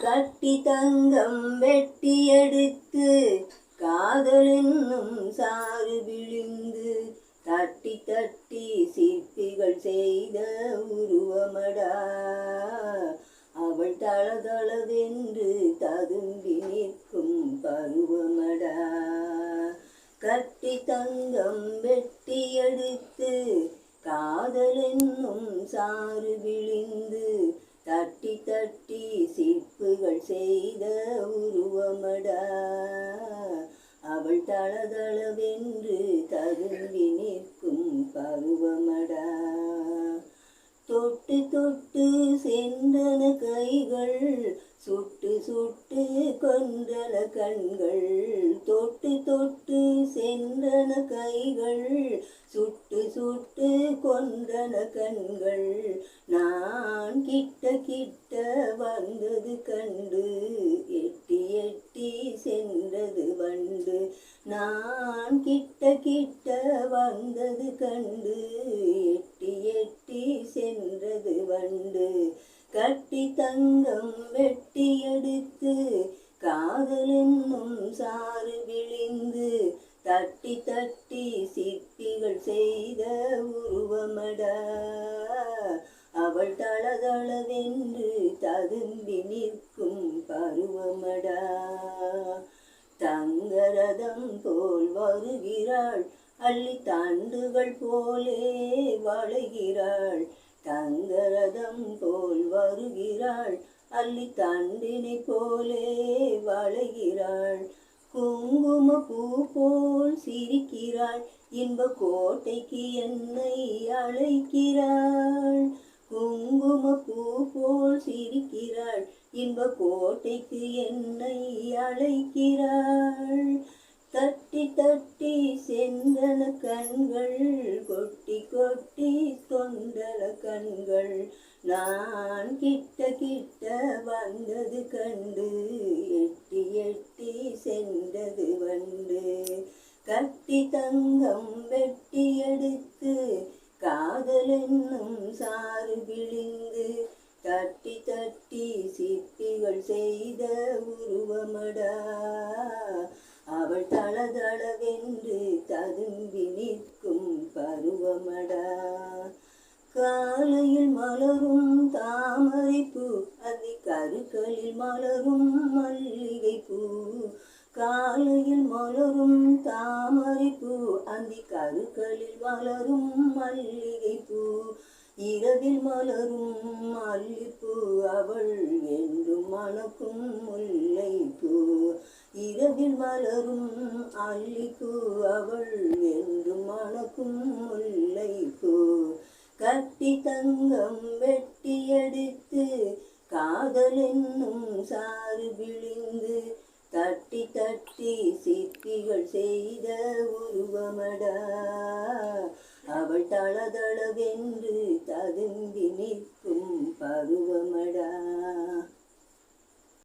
கட்டி தங்கம் வெட்டி எடுத்து காதல் என்னும் சாறு விழுந்து தட்டி தட்டி சிற்பிகள் செய்த உருவமடா. அவள் தளதளவென்று ததும்பி நிற்கும் பருவமடா. கட்டி தங்கம் வெட்டி எடுத்து காதல் என்னும் சாறு விழிந்து தட்டி தட்டி சிற்புகள் செய்த சுட்டு சுட்டு கொன்றன கண்கள் தொட்டு தொட்டு சென்றன கைகள் சுட்டு சுட்டு கொன்றன கண்கள். நான் கிட்ட கிட்ட வந்தது கண்டு எட்டி எட்டி சென்றது வண்டு. நான் கிட்ட கிட்ட வந்தது கண்டு எட்டி எட்டி சென்றது வண்டு. கட்டி தங்கம் வெட்டியடித்து காதல் என்னும் சாறு விழிந்து தட்டி தட்டி சிற்பிகள் செய்த உருவமடா. அவள் தளதளவென்று ததும்பி நிற்கும் பருவமடா. தங்கரதம் போல் வருகிறாள் அள்ளி தாண்டுகள் போலே வளைகிறாள். தங்கரதம் போல் வருகிறாள். அள்ளி தண்டினை போலே வளைகிறாள். குங்கும பூ போல் சிரிக்கிறாள். இன்ப கோட்டைக்கு என்னை அழைக்கிறாள். குங்கும பூ போல் சிரிக்கிறாள். இன்ப கோட்டைக்கு என்னை அழைக்கிறாள். தட்டி தட்டி சென்றன கண்கள் கொட்டி கண்கள் நான் கிட்ட கிட்ட வந்தது கண்டு எட்டி எட்டி சென்றது வண்டு. கட்டி தங்கம் வெட்டி எடுத்து காதல் என்னும் சாறு விழுந்து தட்டி தட்டி சிற்பிகள் செய்த உருவமடா. அவள் தளதளவென்று ததும்பி நிற்கும் பருவமடா. காலையில் மலரும் தாமரை பூ அதி கருக்களில் மலரும் மல்லிகை பூ காலையில் மலரும் தாமரை பூ அந்தி கருக்களில் மலரும் மல்லிகை பூ இரவில் மலரும் மல்லிப்பூ அவள் என்றும் மணக்கும் முல்லை பூ இரவில் மலரும் அல்லிப்பூ அவள் என்றும் மணக்கும் முல்லை பூ கட்டி தங்கம் வெட்டியடித்து காதல் என்னும் சாறு விழிந்து தட்டி தட்டி சித்திகள் செய்த உருவமடா. அவள் தளதளவென்று ததும்பி நிற்கும் பருவமடா.